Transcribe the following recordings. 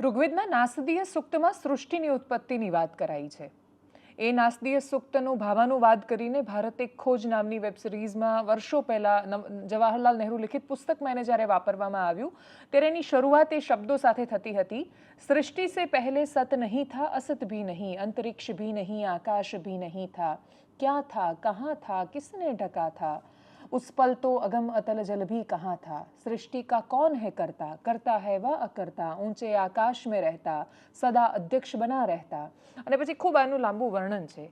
ઋગ્વેદના નાસદીય સૂક્તમાં સૃષ્ટિની ઉત્પત્તિની વાત કરાઈ છે. એ નાસદીય સૂક્તનું ભાવાનુવાદ કરીને ભારત એક ખોજ નામની વેબ સિરીઝમાં વર્ષો પહેલાં જવાહરલાલ નહેરુ લિખિત પુસ્તકમાં એને જ્યારે વાપરવામાં આવ્યું, ત્યારે એની શરૂઆત એ શબ્દો સાથે થતી હતી, સૃષ્ટિ સે પહેલે સત નહીં થા, અસત ભી નહીં, અંતરિક્ષ ભી નહીં, આકાશ ભી નહીં થા, ક્યાં થા, કહાં થા, કિસને ઢકા થા उस पल तो अगम अतल जल भी कहाँ था सृष्टि का कौन है करता करता है वह अकर्ता ऊंचे आकाश में रहता सदा अध्यक्ष बना रहता અને પછી ખૂબ આનું લાંબુ વર્ણન છે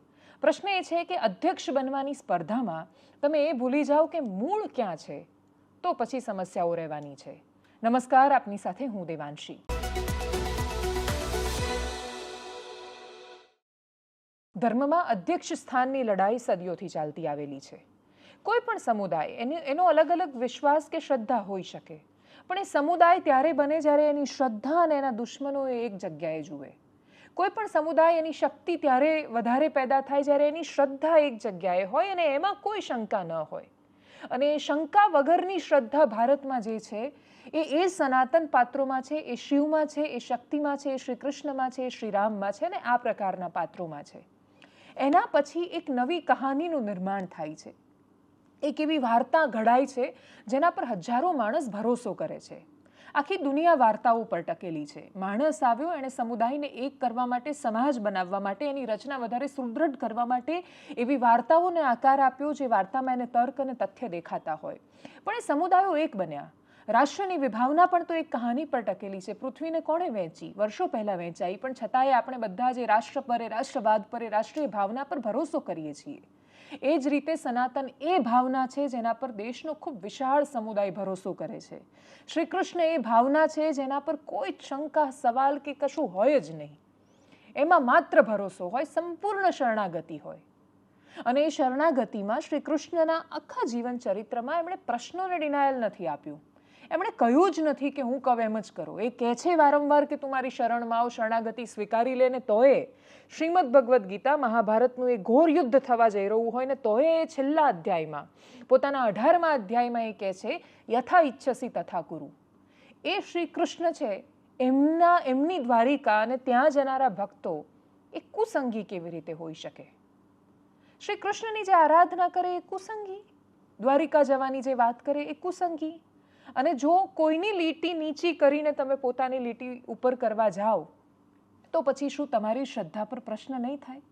પ્રશ્ન એ છે કે અધ્યક્ષ બનવાની સ્પર્ધામાં તમે એ ભૂલી જાઓ કે મૂળ ક્યાં છે તો પછી સમસ્યાઓ રહેવાની છે નમસ્કાર આપની સાથે હું દેવાંશી ધર્મમાં અધ્યક્ષ સ્થાનની લડાઈ સદીઓથી ચાલતી આવેલી છે કોઈ પણ સમુદાય, એની, એનો અલગ અલગ વિશ્વાસ કે શ્રદ્ધા હોઈ શકે. પણ એ સમુદાય ત્યારે બને જ્યારે એની શ્રદ્ધા અને એના દુશ્મનો એ એક જગ્યાએ જુએ. કોઈ પણ સમુદાય એની શક્તિ ત્યારે વધારે પેદા થાય જ્યારે એની શ્રદ્ધા એક જગ્યાએ હોય અને એમાં કોઈ શંકા ન હોય. અને એ શંકા વગરની શ્રદ્ધા ભારતમાં જે છે, એ એ સનાતન પાત્રોમાં છે, એ શિવમાં છે, એ શક્તિમાં છે, એ શ્રી કૃષ્ણમાં છે, એ શ્રીરામમાં છે અને આ પ્રકારના પાત્રોમાં છે. એના પછી એક નવી કહાનીનું નિર્માણ થાય છે. એક એવી વાર્તા ઘડાય છે જેના પર હજારો માણસ ભરોસો કરે છે. આખી દુનિયા વાર્તાઓ પર ટકેલી છે. માણસ આવ્યો, એણે સમુદાયને એક કરવા માટે, સમાજ બનાવવા માટે, એની રચના વધારે સુદૃઢ કરવા માટે એવી વાર્તાઓને આકાર આપ્યો જે વાર્તામાં એને તર્ક અને તથ્ય દેખાતા હોય. પણ એ સમુદાયો એક બન્યા. રાષ્ટ્રની વિભાવના પણ તો એક કહાની પર ટકેલી છે. પૃથ્વીને કોણે વહેંચી? વર્ષો પહેલાં વહેંચાઈ, પણ છતાંય આપણે બધા જે રાષ્ટ્ર પર રાષ્ટ્રવાદ પર રાષ્ટ્રીય ભાવના પર ભરોસો કરીએ છીએ. એ જ રીતે સનાતન એ ભાવના છે જેના પર દેશનો ખૂબ વિશાળ સમુદાય ભરોસો કરે છે. શ્રી કૃષ્ણ એ ભાવના છે જેના પર કોઈ શંકા, સવાલ કે કશું હોય જ નહીં. એમાં માત્ર ભરોસો હોય, સંપૂર્ણ શરણાગતિ હોય. અને એ શરણાગતિમાં શ્રી કૃષ્ણના આખા જીવન ચરિત્રમાં એમણે પ્રશ્નોને ડિનાયલ નથી આપ્યું. એમણે કહ્યું જ નથી કે હું કહું એમ જ કરો. એ કહે છે વારંવાર કે તું મારી શરણમાં આવ, શરણાગતિ સ્વીકારી લે ને તોય શ્રીમદ ભગવદ્ ગીતા મહાભારતનું એ ઘોર યુદ્ધ થવા જઈ રહ્યું હોય ને તોય એ છેલ્લા અધ્યાયમાં, પોતાના અઢારમા અધ્યાયમાં એ કહે છે, યથા ઈચ્છસી તથા કુરુ. એ શ્રી કૃષ્ણ છે, એમના, એમની દ્વારિકા અને ત્યાં જનારા ભક્તો એ કુસંગી કેવી રીતે હોઈ શકે? શ્રી કૃષ્ણની જે આરાધના કરે એ કુસંગી, દ્વારિકા જવાની જે વાત કરે એ કુસંગી અને જો કોઈની લીટી નીચી કરીને તમે પોતાની લીટી ઉપર કરવા જાઓ, તો પછી શું તમારી શ્રદ્ધા પર પ્રશ્ન નહીં થાય?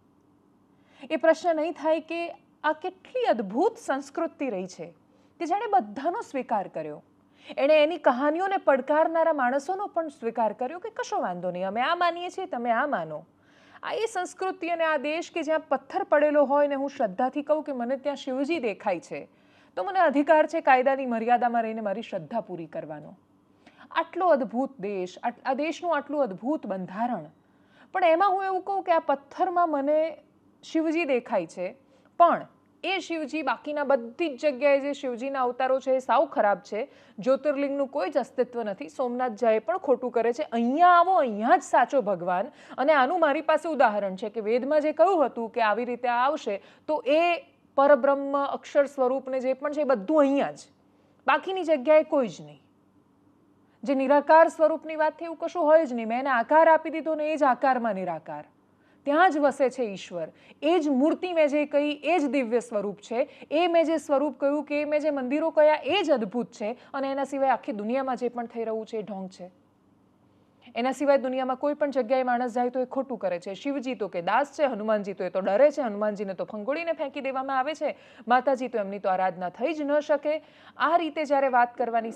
એ પ્રશ્ન નહીં થાય કે આ કેટલી અદ્ભુત સંસ્કૃતિ રહી છે કે જેણે બધાનો સ્વીકાર કર્યો. એણે એની કહાનીઓને પડકારનારા માણસોનો પણ સ્વીકાર કર્યો કે કશો વાંધો નહીં, અમે આ માનીએ છીએ, તમે આ માનો. આ એ સંસ્કૃતિ અને આ દેશ કે જ્યાં પથ્થર પડેલો હોય ને હું શ્રદ્ધાથી કહું કે મને ત્યાં શિવજી દેખાય છે. તો મને અધિકાર છે કાયદાની મર્યાદામાં રહીને મારી શ્રદ્ધા પૂરી કરવાનો. આટલો અદ્ભુત દેશ આ દેશનું આટલું અદ્ભુત બંધારણ. પણ એમાં હું એવું કહું કે આ પથ્થરમાં મને શિવજી દેખાય છે. પણ એ શિવજી બાકીના બધી જ જગ્યાએ જે શિવજીના અવતારો છે એ સાવ ખરાબ છે. જ્યોતિર્લિંગનું કોઈ જ અસ્તિત્વ નથી. સોમનાથ જાય પણ ખોટું કરે છે. અહીંયા આવો, અહીંયા જ સાચો ભગવાન. અને આનું મારી પાસે ઉદાહરણ છે કે વેદમાં જે કહ્યું હતું કે આવી રીતે આવશે, તો એ પરબ્રહ્મ, અક્ષર સ્વરૂપને જે પણ છે એ બધું અહીંયા જ. બાકીની જગ્યાએ કોઈ જ નહીં. જે નિરાકાર સ્વરૂપની વાત થઈ એવું કશું હોય જ નહીં. મેં એને આકાર આપી દીધો ને એ જ આકારમાં નિરાકાર. ત્યાં જ વસે છે ઈશ્વર. એ જ મૂર્તિ મેં જે કહી, એ જ દિવ્ય સ્વરૂપ છે. એ મેં જે સ્વરૂપ કહ્યું કે મેં જે મંદિરો કયા એ જ અદ્ભુત છે. અને એના સિવાય આખી દુનિયામાં જે પણ થઈ રહ્યું છે એ ઢોંગ છે. એના સિવાય દુનિયામાં કોઈ પણ જગ્યાએ માણસ જાય તો એ ખોટું કરે છે. શિવજી તો કે દાસ છે, હનુમાનજી તો એ તો ડરે છે, હનુમાનજીને તો ફંગોળીને ફેંકી દેવામાં આવે છે. માતાજી તો એમની તો આરાધના થઈ જ ન શકે. આ રીતે જ્યારે વાત કરવાની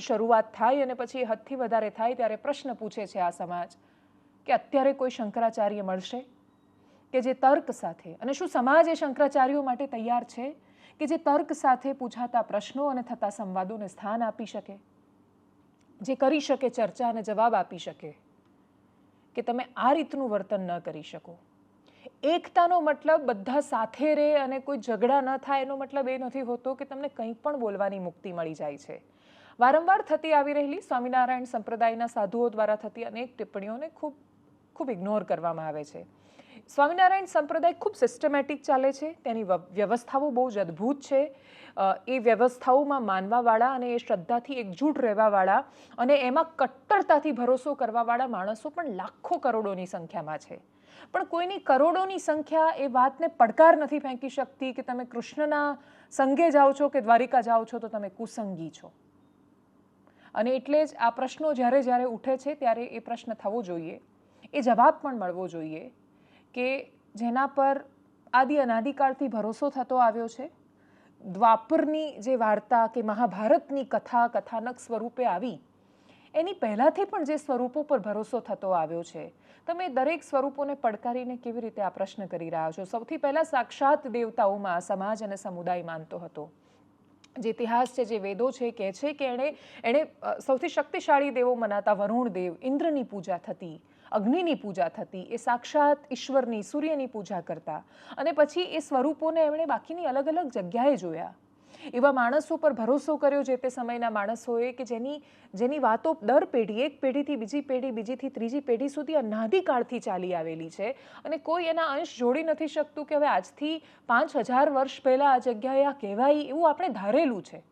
શરૂઆત થાય અને પછી હદથી વધારે થાય ત્યારે પ્રશ્ન પૂછે છે આ સમાજ કે અત્યારે કોઈ શંકરાચાર્ય મળશે? કે જે તર્ક સાથે, અને શું સમાજ એ શંકરાચાર્યો માટે તૈયાર છે? કે જે તર્ક સાથે પૂછાતા પ્રશ્નો અને થતા સંવાદોને સ્થાન આપી શકે? જે કરી શકે, ચર્ચા અને જવાબ આપી શકે, કે તમે આ રીતનું વર્તન ન કરી શકો. એકતાનો મતલબ બધા સાથે રહે અને કોઈ ઝઘડા ન થાય, એનો મતલબ એ નથી હોતો કે તમને કંઈ પણ બોલવાની મુક્તિ મળી જાય છે. વારંવાર થતી આવી રહેલી સ્વામિનારાયણ સંપ્રદાયના સાધુઓ દ્વારા થતી અનેક ટિપ્પણીઓને ખૂબ ખૂબ ઇગ્નોર કરવામાં આવે છે. સ્વામિનારાયણ સંપ્રદાય ખૂબ સિસ્ટમેટિક ચાલે છે, તેની વ્ય- વ્યવસ્થાઓ બહુ જ અદ્ભુત છે. એ વ્યવસ્થાઓમાં માનવાવાળા અને એ શ્રદ્ધાથી એકજૂટ રહેવાવાળા અને એમાં કટ્ટરતાથી ભરોસો કરવાવાળા માણસો પણ લાખો કરોડોની સંખ્યામાં છે. પણ કોઈની કરોડોની સંખ્યા એ વાતને પડકાર નથી ફેંકી શકતી કે તમે કૃષ્ણના સંગે જાઓ છો કે દ્વારિકા જાઓ છો તો તમે કુસંગી છો. અને એટલે જ આ પ્રશ્નો જ્યારે જ્યારે ઉઠે છે ત્યારે એ પ્રશ્ન થવો જોઈએ. એ જવાબ પણ મળવો જોઈએ કે જેના પર આદિ અનાદિકાળથી ભરોસો થતો આવ્યો છે. દ્વાપરની જે વાર્તા કે મહાભારતની કથા, કથાનક સ્વરૂપે આવી, એની પહેલાંથી પણ જે સ્વરૂપો પર ભરોસો થતો આવ્યો છે, તમે દરેક સ્વરૂપોને પડકારીને કેવી રીતે આ પ્રશ્ન કરી રહ્યા છો? સૌથી પહેલાં સાક્ષાત દેવતાઓમાં સમાજ અને સમુદાય માનતો હતો. જે ઇતિહાસ છે, જે વેદો છે કહે છે કે એણે એણે સૌથી શક્તિશાળી દેવો મનાતા વરુણ દેવ ઇન્દ્રની પૂજા થતી. અગ્નિની પૂજા થતી, એ સાક્ષાત ઈશ્વરની સૂર્યની પૂજા કરતા અને પછી એ સ્વરૂપોને એમણે બાકીની અલગ અલગ જગ્યાએ જોયા. એવા માણસો પર ભરોસો કર્યો જે તે સમયના માણસોએ કે જેની જેની વાતો દર પેઢી, એક પેઢીથી બીજી પેઢી, બીજીથી ત્રીજી પેઢી સુધી અનાદિકાળથી ચાલી આવેલી છે અને કોઈ એના અંશ જોડી નથી શકતું કે હવે આજથી પાંચ હજાર વર્ષ પહેલાં આ જગ્યાએ આ કહેવાય એવું આપણે ધારેલું છે.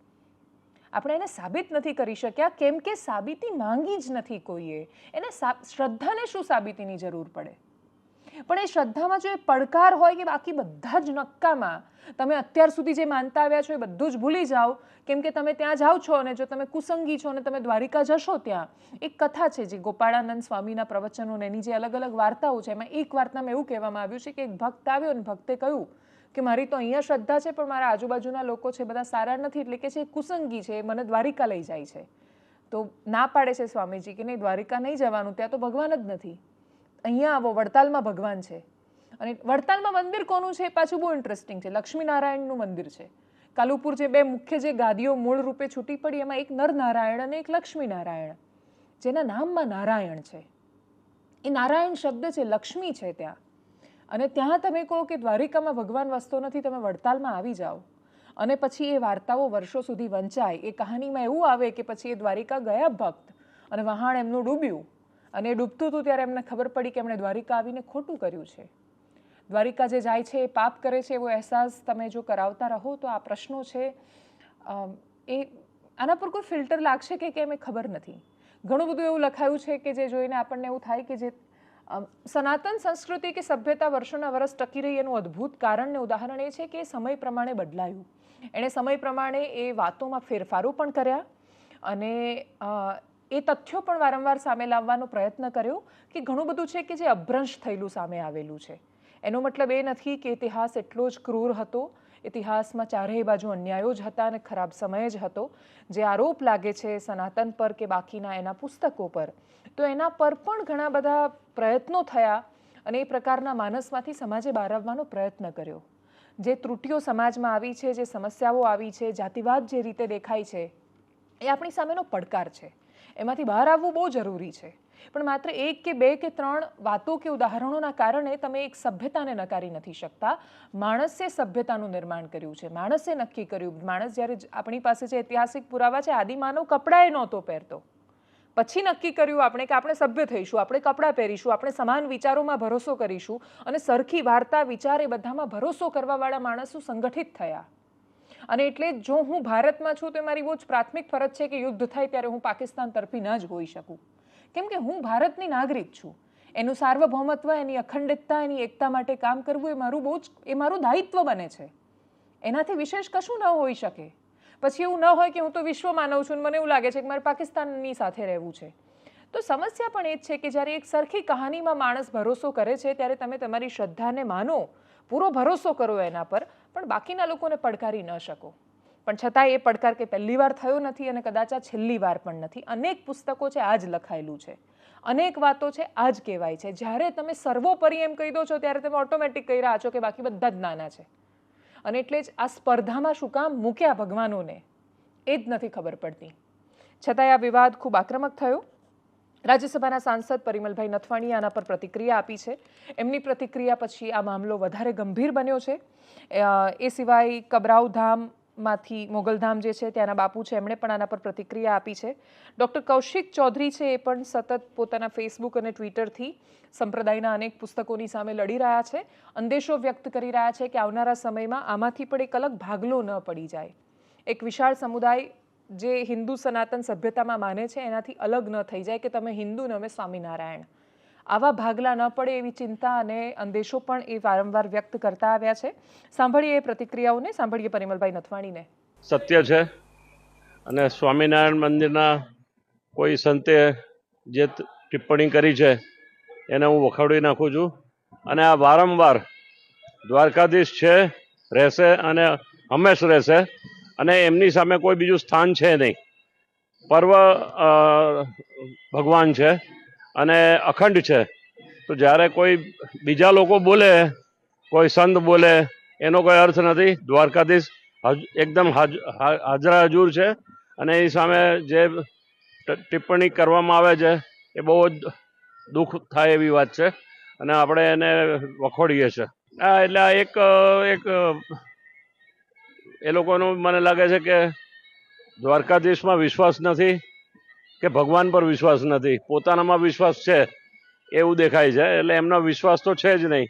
આપણે એને સાબિત નથી કરી શક્યા. કેમ કે સાબિતી માંગી જ નથી કોઈએ. એને શ્રદ્ધાને શું સાબિતીની જરૂર પડે? પણ એ શ્રદ્ધામાં જો એ પડકાર હોય કે બાકી બધા જ નક્કામાં તમે અત્યાર સુધી જે માનતા આવ્યા છો એ બધું જ ભૂલી જાઓ. કેમ કે તમે ત્યાં જાઓ છો અને જો તમે કુસંગી છો અને તમે દ્વારિકા જશો ત્યાં, એક કથા છે જે ગોપાળાનંદ સ્વામીના પ્રવચનો ને એની જે અલગ અલગ વાર્તાઓ છે, એમાં એક વાર્તામાં એવું કહેવામાં આવ્યું છે કે એક ભક્ત આવ્યો અને ભક્તે કહ્યું કે મારી તો અહીંયા શ્રદ્ધા છે, પણ મારા આજુબાજુના લોકો છે, બધા સારા નથી, એટલે કે છે કુસંગી છે મને દ્વારિકા લઈ જાય છે. તો ના પાડે છે સ્વામીજી કે નહીં, દ્વારિકા નહીં જવાનું, ત્યાં તો ભગવાન જ નથી. અહીંયા આવો, વડતાલમાં ભગવાન છે. અને વડતાલમાં મંદિર કોનું છે? પાછું બહુ ઇન્ટરેસ્ટિંગ છે. લક્ષ્મીનારાયણનું મંદિર છે. કાલુપુર જે બે મુખ્ય જે ગાદીઓ મૂળ રૂપે છૂટી પડી, એમાં એક નરનારાયણ અને એક લક્ષ્મીનારાયણ. જેના નામમાં નારાયણ છે. એ નારાયણ શબ્દ છે, લક્ષ્મી છે ત્યાં. અને ત્યાં તમે કહો કે દ્વારિકામાં ભગવાન વસતો નથી, તમે વડતાલમાં આવી જાઓ. અને પછી એ વાર્તાઓ વર્ષો સુધી વંચાય. એ કહાનીમાં એવું આવે કે પછી એ દ્વારિકા ગયા ભક્ત અને વહાણ એમનું ડૂબ્યું. અને ડૂબતું હતું ત્યારે એમને ખબર પડી કે એમણે દ્વારિકા આવીને ખોટું કર્યું છે. દ્વારિકા જે જાય છે, એ પાપ કરે છે એવો અહેસાસ તમે જો કરાવતા રહો તો આ પ્રશ્નો છે. એ આના પર કોઈ ફિલ્ટર લાગશે કે કેમ એ ખબર નથી. ઘણું બધું એવું લખાયું છે કે જે જોઈને આપણને એવું થાય કે જે સનાતન સંસ્કૃતિ કે સભ્યતા વર્ષોના વર્ષ ટકી રહી એનું અદ્ભુત કારણ ને ઉદાહરણ એ છે કે સમય પ્રમાણે બદલાયું. એણે સમય પ્રમાણે એ વાતોમાં ફેરફારો પણ કર્યા અને એ તથ્યો પણ વારંવાર સામે લાવવાનો પ્રયત્ન કર્યો કે ઘણું બધું છે કે જે અભ્રંશ થયેલું સામે આવેલું છે. એનો મતલબ એ નથી કે ઇતિહાસ એટલો જ ક્રૂર હતો. ઇતિહાસમાં ચારેય બાજુ અન્યાયો જ હતા અને ખરાબ સમય જ હતો. જે આરોપ લાગે છે સનાતન પર કે બાકીના એના પુસ્તકો પર. તો એના પર પણ ઘણા બધા પ્રયત્નો થયા અને એ પ્રકારના માનસમાંથી સમાજે બહાર આવવાનો પ્રયત્ન કર્યો. જે ત્રુટીઓ સમાજમાં આવી છે, જે સમસ્યાઓ આવી છે, જાતિવાદ જે રીતે દેખાય છે, એ આપણી સામેનો પડકાર છે. એમાંથી બહાર આવવું બહુ જરૂરી છે. પણ માત્ર એક કે બે કે ત્રણ વાતો કે ઉદાહરણોના કારણે તમે એક સભ્યતાને નકારી નથી શકતા. માણસે સભ્યતાનું નિર્માણ કર્યું છે. માણસે નક્કી કર્યું. માણસ જ્યારે આપણી પાસે જે ઐતિહાસિક પુરાવા છે આદિમાનવ કપડાએ નહોતો પહેરતો. પછી નક્કી કર્યું આપણે કે આપણે સભ્ય થઈશું, આપણે કપડાં પહેરીશું, આપણે સમાન વિચારોમાં ભરોસો કરીશું અને સરખી વાર્તા વિચાર એ બધામાં ભરોસો કરવાવાળા માણસો સંગઠિત થયા. અને એટલે જો હું ભારતમાં છું તો મારી બહુ જ પ્રાથમિક ફરજ છે કે યુદ્ધ થાય ત્યારે હું પાકિસ્તાન તરફી ન જ હોઈ શકું. કેમ કે હું ભારતની નાગરિક છું. એનું સાર્વભૌમત્વ, એની અખંડિતતા, એની એકતા માટે કામ કરવું એ મારું બહુ જ, એ મારું દાયિત્વ બને છે. એનાથી વિશેષ કશું ન હોઈ શકે. પછી એવું ન હોય કે હું તો વિશ્વ માનવ છું મને એવું લાગે છે કે મારે પાકિસ્તાનની સાથે રહેવું છે. તો સમસ્યા પણ એ જ છે કે જ્યારે એક સરખી કહાનીમાં માણસ ભરોસો કરે છે, ત્યારે તમે તમારી શ્રદ્ધાને માનો, પૂરો ભરોસો કરો એના પર, પણ બાકીના લોકોને પડકારી ન શકો. પણ છતાં એ પડકાર કે પહેલી વાર થયો નથી અને કદાચ આ છેલ્લી વાર પણ નથી. અનેક પુસ્તકો છે, આ જ લખાયેલું છે. અનેક વાતો છે, આ જ કહેવાય છે. જ્યારે તમે સર્વોપરી એમ કહી દો છો, ત્યારે તમે ઓટોમેટિક કહી રહ્યા છો કે બાકી બધા જ નાના છે. અને એટલે જ આ સ્પર્ધામાં શું કામ મૂક્યા ભગવાનોને? એ જ નથી ખબર પડતી. છતાંય આ વિવાદ ખૂબ આક્રમક થયો. રાજ્યસભાના સાંસદ પરિમલભાઈ નથવાણીએ આના પર પ્રતિક્રિયા આપી છે. એમની પ્રતિક્રિયા પછી આ મામલો વધારે ગંભીર બન્યો છે. એ સિવાય કબરાવ ધામમાંથી મોગલધામ જે છે, ત્યાંના બાપુ છે, એમણે પણ આના પર પ્રતિક્રિયા આપી છે. ડૉક્ટર કૌશિક ચૌધરી છે, એ પણ સતત પોતાના ફેસબુક અને ટ્વિટરથી સંપ્રદાયના અનેક પુસ્તકોની સામે લડી રહ્યા છે. અંદેશો વ્યક્ત કરી રહ્યા છે કે આવનારા સમયમાં આમાંથી પણ એક અલગ ભાગલો ન પડી જાય. એક વિશાળ સમુદાય જે હિન્દુ સનાતન સભ્યતામાં માને છે, એનાથી અલગ ન થઈ જાય કે તમે હિન્દુ ને અમે સ્વામિનારાયણ. આવા ભાગલા ન પડે એવી ચિંતા અને અંદેશો પણ એ વારંવાર વ્યક્ત કરતા આવ્યા છે. સાંભળીએ એ પ્રતિક્રિયાઓને. સાંભળીએ પરિમલભાઈ નથવાણીને. સત્ય છે અને સ્વામિનારાયણ મંદિરના કોઈ સંતે જે ટિપ્પણી કરી છે, એને હું વખાડી નાખું છું. અને આ વારંવાર દ્વારકાધીશ છે, રહેશે અને હંમેશ રહેશે અને એમની સામે કોઈ બીજું સ્થાન છે નહીં. પર્વ ભગવાન છે. અને અખંડ છે. તો જ્યારે કોઈ બીજા લોકો બોલે, કોઈ સંત બોલે, એનો કોઈ અર્થ નથી. દ્વારકાધીશ એકદમ હાજરા હજુર છે. અને એ સામે જે ટિપ્પણી કરવામાં આવે છે, એ બહુ જ દુઃખ થાય એવી વાત છે. અને આપણે એને વખોડીએ છીએ હા એટલે આ એક એક એ લોકોનું મને લાગે છે કે દ્વારકાધીશમાં વિશ્વાસ નથી. કે ભગવાન પર વિશ્વાસ નથી. પોતાનામાં વિશ્વાસ છે, એવું દેખાય છે. એટલે એમનો વિશ્વાસ તો છે જ નહીં.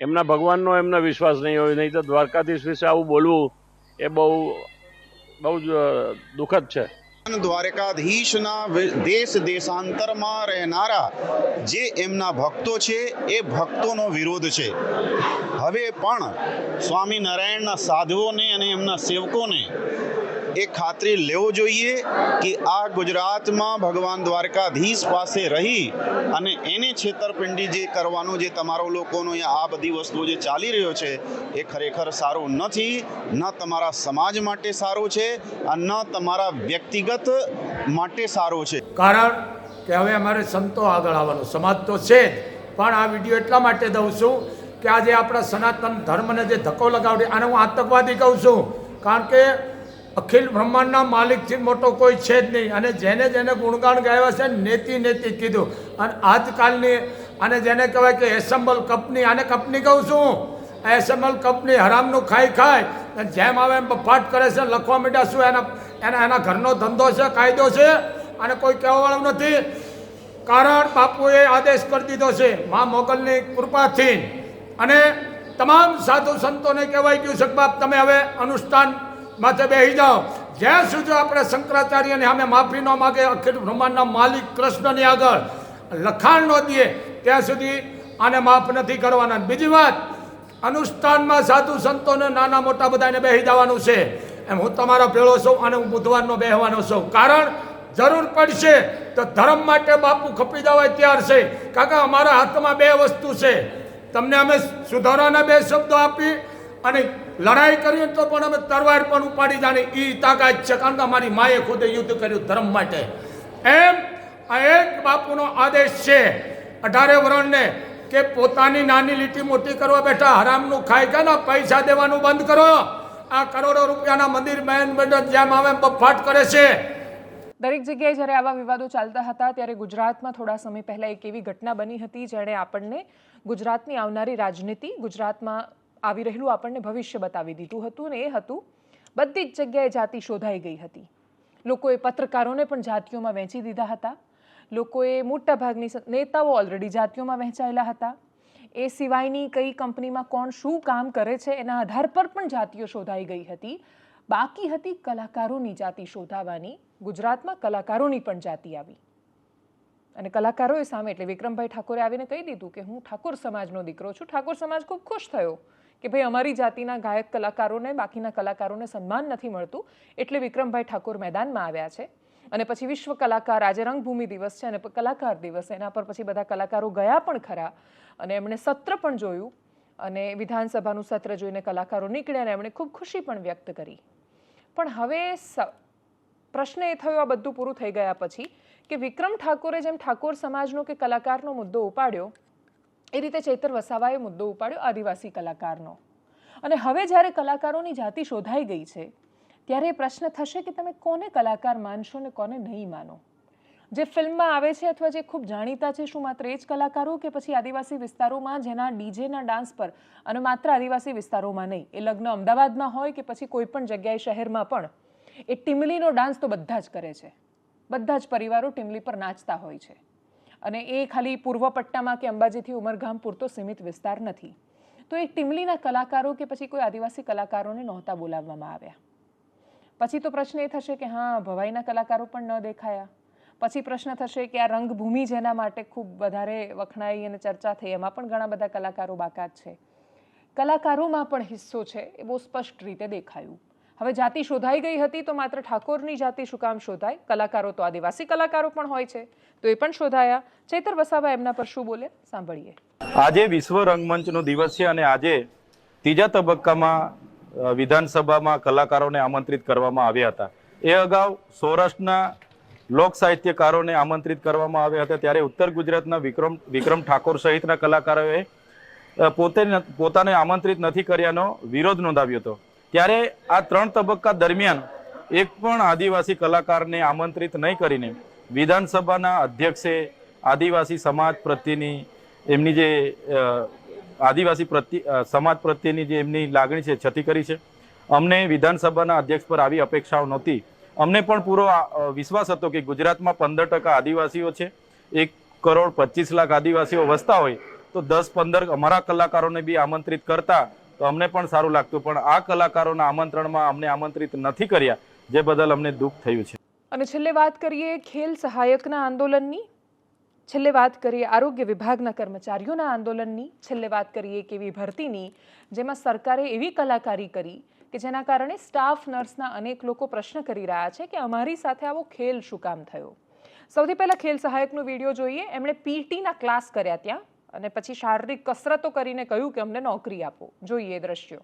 એમના ભગવાનનો એમનો વિશ્વાસ નહીં હોય. નહીં તો દ્વારકાધીશ વિશે આવું બોલવું એ બહુ બહુ જ દુઃખદ છે. દ્વારકાધીશના દેશ દેશાંતરમાં રહેનારા જે એમના ભક્તો છે, એ ભક્તોનો વિરોધ છે. હવે પણ સ્વામિનારાયણના સાધુઓને અને એમના સેવકોને એ ખાતરી લેવો જોઈએ કે આ ગુજરાતમાં ભગવાન દ્વારકાધીશ પાસે રહી અને એને છેતરપિંડી જે કરવાનો જે તમારો લોકોનો આ બધી વસ્તુઓ જે ચાલી રહ્યો છે, એ ખરેખર સારું નથી. ન તમારા સમાજ માટે સારું છે અને ન તમારા વ્યક્તિગત માટે સારું છે. કારણ કે હવે અમારે સંતો આગળ આવવાનો, સમાજ તો છે પણ આ વીડિયો એટલા માટે દઉં છું કે આજે આપણા સનાતન ધર્મને જે ધક્કો લગાવડે, આને હું આતંકવાદી કહું છું. કારણ કે અખિલ બ્રહ્માંડના માલિકથી મોટો કોઈ છે જ નહીં. અને જેને જેને ગુણગાન ગાયા છે, નેતિ નેતિ કીધું. અને આજકાલની, અને જેને કહેવાય કે એસેમ્બલ કંપની, આને કંપની કહું છું. એસેમ્બલ કંપની હરામનું ખાઈ ખાય જેમ આવે એમ બફાટ કરે છે, લખવા મીઠા શું એના એના એના ઘરનો ધંધો છે, કાયદો છે? અને કોઈ કહેવાવાળું નથી. કારણ બાપુએ આદેશ કરી દીધો છે, મા મોગલની કૃપાથી. અને તમામ સાધુ સંતોને કહેવાય ગયું છે બાપ, તમે હવે અનુષ્ઠાન માથે બેસી જાઓ. જ્યાં સુધી આપણે શંકરાચાર્યને સામે માફી ન માગે, અખિલ બ્રહ્માંડના માલિક કૃષ્ણની આગળ લખાણ ન દઈએ ત્યાં સુધી આને માફ નથી કરવાના. બીજી વાત, અનુષ્ઠાનમાં સાધુ સંતોને નાના મોટા બધાને બેસી જવાનું છે. એમ હું તમારો ભેળો છું અને હું બુધવારનો બેહવાનો છું. કારણ, જરૂર પડશે તો ધર્મ માટે બાપુ ખપી જવાય તૈયાર છે. કારણ કે અમારા હાથમાં બે વસ્તુ છે. તમને અમે સુધારાના બે શબ્દો આપી અને લડાઈ કરીએ તો પણ અમે તરવાર પણ ઉપાડી જાણે. એ તાકાત છે, કારણ અમારી માએ ખુદે યુદ્ધ કર્યું ધર્મ માટે. એમ આ એક બાપુનો આદેશ છે, અઢારે વરણને, કે પોતાની નાની લીટી મોટી કરવા બેઠા હરામનું ખાઈ ગયા પૈસા દેવાનું બંધ કરો. આ કરોડો રૂપિયાના મંદિર મેન મંડળ જેમ આવે બફાટ કરે છે. દરેક જગ્યાએ જ્યારે આવા વિવાદો ચાલતા હતા, ત્યારે ગુજરાતમાં થોડા સમય પહેલાં એક એવી ઘટના બની હતી, જેણે આપણને ગુજરાતની આવનારી રાજનીતિ ગુજરાતમાં આવી રહેલું આપણને ભવિષ્ય બતાવી દીધું હતું ને એ હતું, બધી જ જગ્યાએ જાતિ શોધાઈ ગઈ હતી. લોકોએ પત્રકારોને પણ જાતિઓમાં વહેંચી દીધા હતા. લોકોએ મોટાભાગની નેતાઓ ઓલરેડી જાતિઓમાં વહેંચાયેલા હતા. એ સિવાયની કઈ કંપનીમાં કોણ શું કામ કરે છે એના આધાર પર પણ જાતિઓ શોધાઈ ગઈ હતી. બાકી હતી કલાકારોની જાતિ શોધાવાની. ગુજરાતમાં કલાકારોની પણ જાતિ આવી. અને કલાકારોએ સામે, એટલે વિક્રમભાઈ ઠાકોરે આવીને કહી દીધું કે હું ઠાકોર સમાજનો દીકરો છું. ઠાકોર સમાજ ખૂબ ખુશ થયો. કે ભાઈ, અમારી જાતિના ગાયક કલાકારોને, બાકીના કલાકારોને સન્માન નથી મળતું એટલે વિક્રમભાઈ ઠાકોર મેદાનમાં આવ્યા છે. અને પછી વિશ્વ કલાકાર, આજે રંગભૂમિ દિવસ છે અને કલાકાર દિવસ, એના પર પછી બધા કલાકારો ગયા પણ ખરા. અને એમણે સત્ર પણ જોયું અને વિધાનસભાનું સત્ર જોઈને કલાકારો નીકળ્યા અને એમણે ખૂબ ખુશી પણ વ્યક્ત કરી. પણ હવે પ્રશ્ન એ થયો આ બધું પૂરું થઈ ગયા પછી કે વિક્રમ ઠાકોરે જેમ ઠાકોર સમાજનો કે કલાકારનો મુદ્દો ઉપાડ્યો એ રીતે ચૈતર વસાવાએ મુદ્દો ઉપાડ્યો આદિવાસી કલાકારનો. અને હવે જ્યારે કલાકારોની જાતિ શોધાઈ ગઈ છે, ત્યારે એ પ્રશ્ન થશે કે તમે કોને કલાકાર માનશો ને કોને નહીં માનો? જે ફિલ્મમાં આવે છે અથવા જે ખૂબ જાણીતા છે, શું માત્ર એ જ કલાકારો કે પછી આદિવાસી વિસ્તારોમાં જેના ડીજેના ડાન્સ પર અને માત્ર આદિવાસી વિસ્તારોમાં નહીં, એ લગ્ન અમદાવાદમાં હોય કે પછી કોઈ પણ જગ્યાએ શહેરમાં પણ, એ ટીમલીનો ડાન્સ તો બધા જ કરે છે. બધા જ પરિવારો ટીમલી પર નાચતા હોય છે. અને એ ખાલી પૂર્વ પટ્ટામાં કે અંબાજીથી ઉમરગામ પૂરતો સીમિત વિસ્તાર નથી. તો એ ટીમલીના કલાકારો કે પછી કોઈ આદિવાસી કલાકારોને નહોતા બોલાવવામાં આવ્યા. પછી તો પ્રશ્ન એ થશે કે હા, ભવાઈના કલાકારો પણ ન દેખાયા. પછી પ્રશ્ન થશે કે આ રંગભૂમિ જેના માટે ખૂબ વધારે વખણાઈ અને ચર્ચા થઈ, એમાં પણ ઘણા બધા કલાકારો બાકાત છે. કલાકારોમાં પણ હિસ્સો છે, એ બહુ સ્પષ્ટ રીતે દેખાયું. હવે જાતિ શોધાઈ ગઈ હતી તો માત્ર ઠાકોરની જાતિ શું કામ શોધાય? કલાકારો તો આદિવાસી કલાકારો પણ હોય છે. તો એ પણ શોધાયા. ચૈતર વસાવા એમના પર શું બોલે? સાંભળીએ. આજે વિશ્વ રંગમંચનો દિવસ છે અને આજે ત્રીજા તબક્કામાં વિધાનસભામાં કલાકારોને આમંત્રિત કરવામાં આવ્યા હતા. એ અગાઉ સૌરાષ્ટ્રના લોક સાહિત્યકારોને આમંત્રિત કરવામાં આવ્યા હતા. ત્યારે ઉત્તર ગુજરાતના વિક્રમ વિક્રમ ઠાકોર સહિતના કલાકારોએ પોતે પોતાને આમંત્રિત નથી કર્યાનો વિરોધ નોંધાવ્યો હતો. ત્યારે આ ત્રણ તબક્કા દરમિયાન એક પણ આદિવાસી કલાકારને આમંત્રિત નહીં કરીને વિધાનસભાના અધ્યક્ષે આદિવાસી સમાજ પ્રત્યેની એમની જે આદિવાસી પ્રત્યે સમાજ પ્રત્યેની જે એમની લાગણી છે, છતી કરી છે. અમને વિધાનસભાના અધ્યક્ષ પર આવી અપેક્ષાઓ નહોતી. અમને પણ પૂરો વિશ્વાસ હતો કે ગુજરાતમાં પંદર ટકા આદિવાસીઓ છે, એક કરોડ પચીસ લાખ આદિવાસીઓ વસતા હોય, તો દસ પંદર અમારા કલાકારોને બી આમંત્રિત કરતા તો અમને પણ સારું લાગતું, પણ આ કલાકારોના આમંત્રણમાં અમને આમંત્રિત નથી કર્યા, જે બદલ અમને દુઃખ થયું છે. અને છેલ્લે વાત કરીએ ખેલ સહાયકના આંદોલનની. છેલ્લે વાત કરીએ આરોગ્ય વિભાગના કર્મચારીઓના આંદોલનની. છેલ્લે વાત કરીએ એક એવી ભરતીની, જેમાં સરકારે એવી કલાકારી કરી કે જેના કારણે સ્ટાફ નર્સના અનેક લોકો પ્રશ્ન કરી રહ્યા છે કે અમારી સાથે આવો ખેલ શું કામ થયો? સૌથી પહેલાં ખેલ સહાયકનો વીડિયો જોઈએ. એમણે પીટીના ક્લાસ કર્યા ત્યાં. અને પછી શારીરિક કસરતો કરીને કહ્યું કે અમને નોકરી આપો. જોઈએ દ્રશ્યો.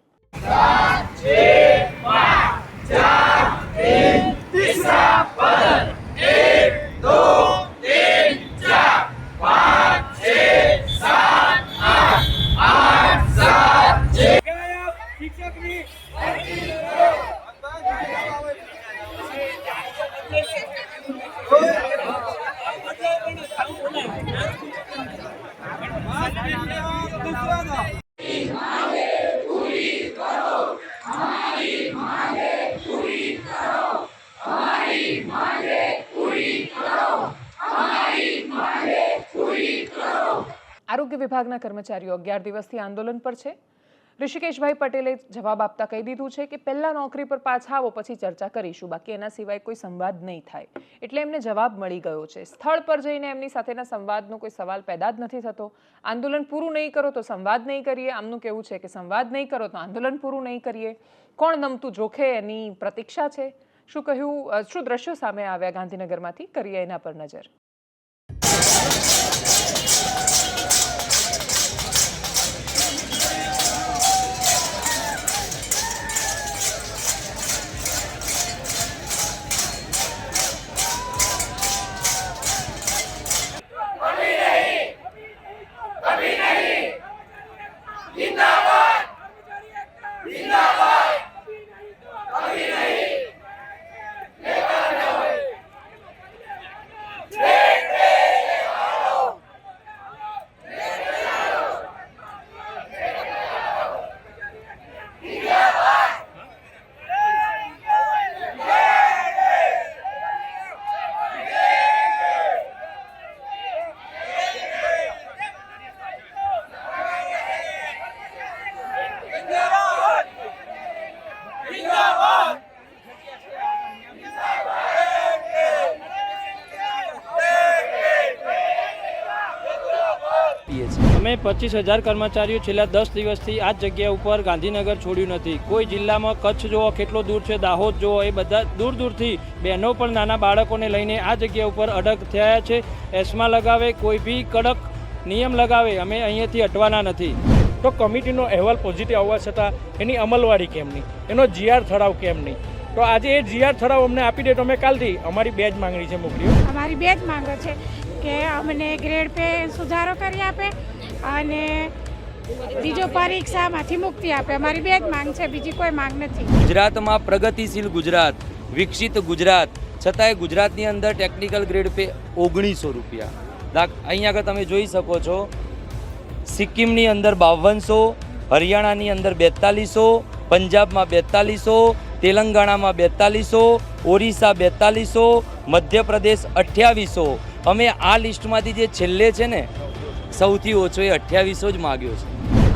આરોગ્ય વિભાગના કર્મચારીઓ અગિયાર દિવસથી આંદોલન પર છે. ઋષિકેશભાઈ પટેલે જવાબ આપતા કહી દીધું છે કે પહેલા નોકરી પર પાછા આવો, પછી ચર્ચા કરીશું. બાકી એના સિવાય કોઈ સંવાદ નહીં થાય. એટલે એમને જવાબ મળી ગયો છે. સ્થળ પર જઈને એમની સાથેના સંવાદનો કોઈ સવાલ પેદા જ નથી થતો. આંદોલન પૂરું નહીં કરો તો સંવાદ નહીં કરીએ. આમનું કેવું છે કે સંવાદ નહીં કરો તો આંદોલન પૂરું નહીં કરીએ. કોણ નમતું જોખે એની પ્રતીક્ષા છે? શું કહ્યું શું દ્રશ્યો સામે આવ્યા ગાંધીનગરમાંથી? કરીએ એના પર નજર. પીએ છીએ. અમે પચીસ હજાર કર્મચારીઓ છેલ્લા દસ દિવસથી આ જગ્યા ઉપર ગાંધીનગર છોડ્યું નથી. કોઈ જિલ્લામાં કચ્છ જુઓ કેટલો દૂર છે દાહોદ જુઓ એ બધા દૂર દૂરથી બહેનો પણ નાના બાળકોને લઈને આ જગ્યા ઉપર અડગ થયા છે. એસમા લગાવે કોઈ બી કડક નિયમ લગાવે અમે અહીંયાથી હટવાના નથી. તો કમિટીનો અહેવાલ પોઝિટિવ આવવા છતાં એની અમલવારી કેમ નહીં? એનો જીઆર ઠરાવ કેમ નહીં? તો આજે એ જીઆર ઠરાવ અમને આપી દે તો અમે કાલથી અમારી બે જ માંગણી છે મોકલી અમારી બે જ માંગો છે. કે અમને ગ્રેડ પે સુધારો કરી આપે અને બીજો પરીક્ષામાંથી મુક્તિ આપે. અમારી બે જ માંગ છે, બીજી કોઈ માંગ નથી. ગુજરાતમાં પ્રગતિશીલ ગુજરાત, વિકસિત ગુજરાત, છતાંય ગુજરાતની અંદર ટેકનિકલ ગ્રેડ પે ઓગણીસો રૂપિયા. અહીંયા અહીં આગળ તમે જોઈ શકો છો, સિક્કિમની અંદર બાવનસો, હરિયાણાની અંદર બેતાલીસો, પંજાબમાં બેતાલીસો, તેલંગાણામાં બેતાલીસો, ઓરિસ્સા બેતાલીસો, મધ્યપ્રદેશ અઠ્યાવીસો અમે આ લિસ્ટમાંથી જે છેલ્લે છે ને સૌથી ઓછો એ અઠ્યાવીસો જ માગ્યો છે.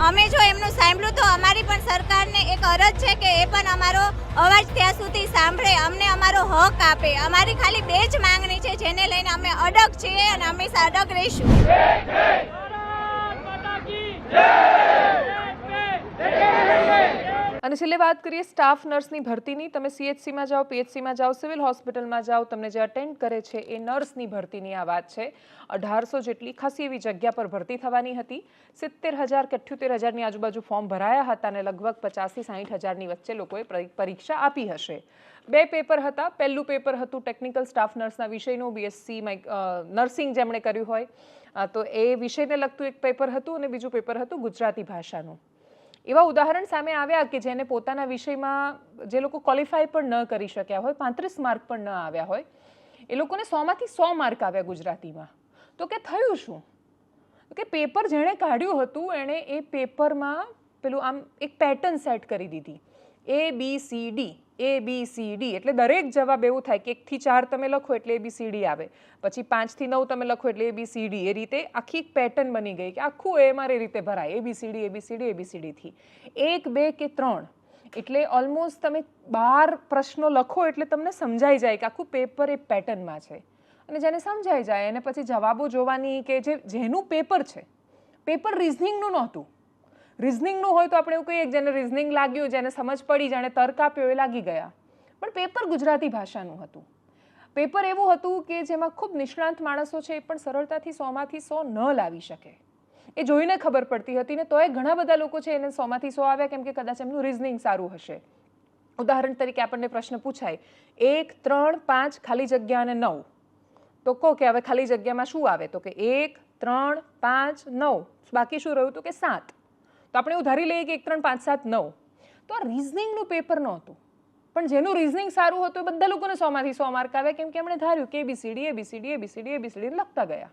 અમે જો એમનું સાંભળ્યું તો અમારી પણ સરકારને એક અરજ છે કે એ પણ અમારો અવાજ ત્યાં સુધી સાંભળે અમને અમારો હક આપે. અમારી ખાલી બે જ માંગણી છે જેને લઈને અમે અડગ છીએ અને હંમેશા અડગ રહીશું. અને છેલ્લે વાત કરીએ સ્ટાફ નર્સની ભરતીની. તમે સીએચસીમાં જાઓ પીએચસીમાં જાઓ સિવિલ હોસ્પિટલમાં જાઓ, તમને જે અટેન્ડ કરે છે એ નર્સની ભરતીની આ વાત છે. અઢારસો જેટલી ખાસી એવી જગ્યા પર ભરતી થવાની હતી. સિત્તેર હજાર કે અઠ્યોતેર હજારની આજુબાજુ ફોર્મ ભરાયા હતા અને લગભગ પચાસથી સાહીઠ હજારની વચ્ચે લોકોએ પરીક્ષા આપી હશે. બે પેપર હતા. પહેલું પેપર હતું ટેકનિકલ સ્ટાફ નર્સના વિષયનું બીએસસી નર્સિંગ જેમણે કર્યું હોય. તો એ વિષયને લગતું એક પેપર હતું અને બીજું પેપર હતું ગુજરાતી ભાષાનું. એવા ઉદાહરણ સામે આવ્યા કે જેને પોતાના વિષયમાં જે લોકો ક્વોલિફાય પણ ન કરી શક્યા હોય, પાંત્રીસ માર્ક પણ ન આવ્યા હોય, એ લોકોને સોમાંથી સો માર્ક આવ્યા ગુજરાતીમાં. તો કે થયું શું? કે પેપર જેણે કાઢ્યું હતું, એણે એ પેપરમાં પેલું આમ એક પેટર્ન સેટ કરી દીધી. A B C D A B C D એટલે દરેક જવાબ એવું થાય કે એકથી ચાર તમે લખો એટલે એ બી સી ડી આવે. પછી પાંચથી નવ તમે લખો એટલે એ બી સી ડી એ રીતે આખી પેટર્ન બની ગઈ કે આખું એ મારે રીતે ભરાય. A B C D A B C D A B C ડીથી એક, બે કે ત્રણ? એટલે ઓલમોસ્ટ તમે બાર પ્રશ્નો લખો એટલે તમને સમજાઈ જાય કે આખું પેપર એ પેટર્નમાં છે. અને જેને સમજાઈ જાય એને પછી જવાબો જોવાની કે જે, જેનું પેપર છે પેપર રિઝનિંગનું નહોતું. રિઝનિંગનું હોય તો આપણે એવું કહીએ જેને રિઝનિંગ લાગ્યું, જેને સમજ પડી, જેણે તર્ક આપ્યો એ લાગી ગયા. પણ પેપર ગુજરાતી ભાષાનું હતું. પેપર એવું હતું કે જેમાં ખૂબ નિષ્ણાંત માણસો છે, એ પણ સરળતાથી સોમાંથી સો ન લાવી શકે. એ જોઈને ખબર પડતી હતી ને તોય ઘણા બધા લોકો છે એને સોમાંથી સો આવ્યા, કેમ કે કદાચ એમનું રિઝનિંગ સારું હશે. ઉદાહરણ તરીકે આપણને પ્રશ્ન પૂછાય, એક, ત્રણ, પાંચ, ખાલી જગ્યા અને નવ. તો કહો કે હવે ખાલી જગ્યામાં શું આવે? તો કે એક, ત્રણ, પાંચ, નવ. બાકી શું રહ્યું? તો કે સાત. તો આપણે એવું ધારી લઈએ કે એક ત્રણ પાંચ સાત નવ. તો આ રિઝનિંગનું પેપર નહોતું. પણ જેનું રિઝનિંગ સારું હતું એ બધા લોકોને સોમાંથી સો માર્ક આવે કેમ કે એમણે ધાર્યું કે એબીસીડી એબીસીડી એબીસીડી એબીસીડી લખતા ગયા.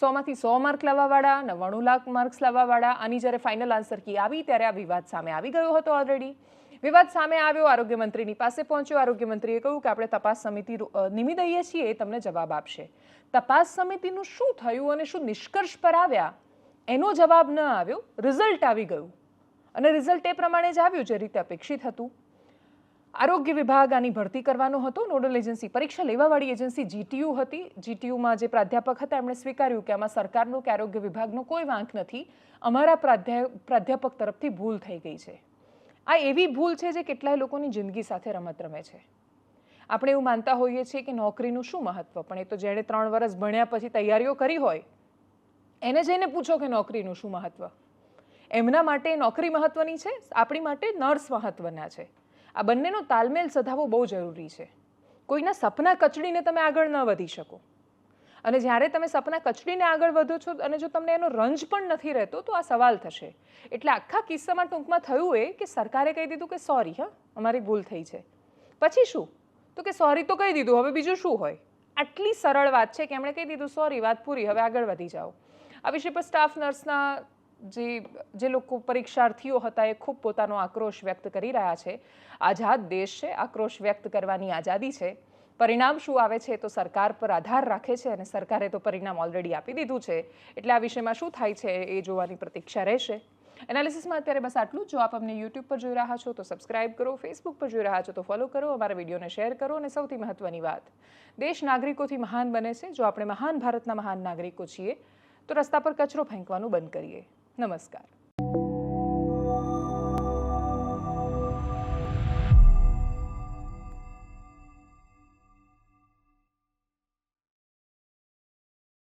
સોમાંથી સો માર્ક લાવવાવાળા, નવ્વાણું લાખ માર્ક્સ લાવવાવાળા, આની જ્યારે ફાઇનલ આન્સર કી આવી, ત્યારે આ વિવાદ સામે આવી ગયો હતો ઓલરેડી વિવાદ સામે આવ્યો, આરોગ્ય મંત્રીની પાસે પહોંચ્યો. આરોગ્ય મંત્રીએ કહ્યું કે આપણે તપાસ સમિતિ નિમી દઈએ છીએ, એ તમને જવાબ આપશે. તપાસ સમિતિનું શું થયું અને શું નિષ્કર્ષ પર આવ્યા? એનો જવાબ ન આવ્યો રિઝલ્ટ આવી ગયું. અને રિઝલ્ટ એ પ્રમાણે જ આવ્યું જે રીતે અપેક્ષિત હતું. આરોગ્ય વિભાગ આની ભરતી કરવાનો હતો. નોડલ એજન્સી પરીક્ષા લેવાવાળી એજન્સી જીટીયુ હતી. જીટીયુમાં જે પ્રાધ્યાપક હતા, એમણે સ્વીકાર્યું કે આમાં સરકારનો કે આરોગ્ય વિભાગનો કોઈ વાંક નથી. અમારા પ્રાધ્યા, પ્રાધ્યાપક તરફથી ભૂલ થઈ ગઈ છે. આ એવી ભૂલ છે જે કેટલાય લોકોની જિંદગી સાથે રમત રમે છે. આપણે એવું માનતા હોઈએ છીએ કે નોકરીનું શું મહત્વ? પણ એ તો જેણે ત્રણ વર્ષ ભણ્યા પછી તૈયારીઓ કરી હોય એને જઈને પૂછો કે નોકરીનું શું મહત્વ? એમના માટે નોકરી મહત્વની છે, આપણી માટે નર્સ મહત્વના છે. આ બંનેનો તાલમેલ સધાવવો બહુ જરૂરી છે. કોઈના સપના કચડીને તમે આગળ ન વધી શકો. અને જ્યારે તમે સપના કચડીને આગળ વધો છો અને જો તમને એનો રંજ પણ નથી રહેતો, તો આ સવાલ થશે. એટલે આખા કિસ્સામાં ટૂંકમાં થયું એ કે સરકારે કહી દીધું કે સોરી, હા, અમારી ભૂલ થઈ છે. પછી શું? તો કે સોરી તો કહી દીધું, હવે બીજું શું હોય? આટલી સરળ વાત છે કે એમણે કહી દીધું, સોરી, વાત પૂરી, હવે આગળ વધી જાઓ. આ વિષય પર સ્ટાફ નર્સના જે જે લોકો પરીક્ષાર્થીઓ હતા એ ખૂબ પોતાનો આક્રોશ વ્યક્ત કરી રહ્યા છે. આઝાદ દેશ છે, આક્રોશ વ્યક્ત કરવાની આઝાદી છે. પરિણામ શું આવે છે તો સરકાર પર આધાર રાખે છે અને સરકારે તો પરિણામ ઓલરેડી આપી દીધું છે. એટલે આ વિષયમાં શું થાય છે એ જોવાની પ્રતીક્ષા રહેશે. એનાલિસિસમાં અત્યારે બસ આટલું જ. આપ અમને યુટ્યુબ પર જોઈ રહ્યા છો તો સબસ્ક્રાઇબ કરો ફેસબુક પર જોઈ રહ્યા છો તો ફોલો કરો, અમારા વિડીયોને શેર કરો અને સૌથી મહત્વની વાત. દેશ નાગરિકોથી મહાન બને છે. જો આપણે મહાન ભારતના મહાન નાગરિકો છીએ તો રસ્તા પર કચરો ફેંકવાનું બંધ કરીએ. નમસ્કાર.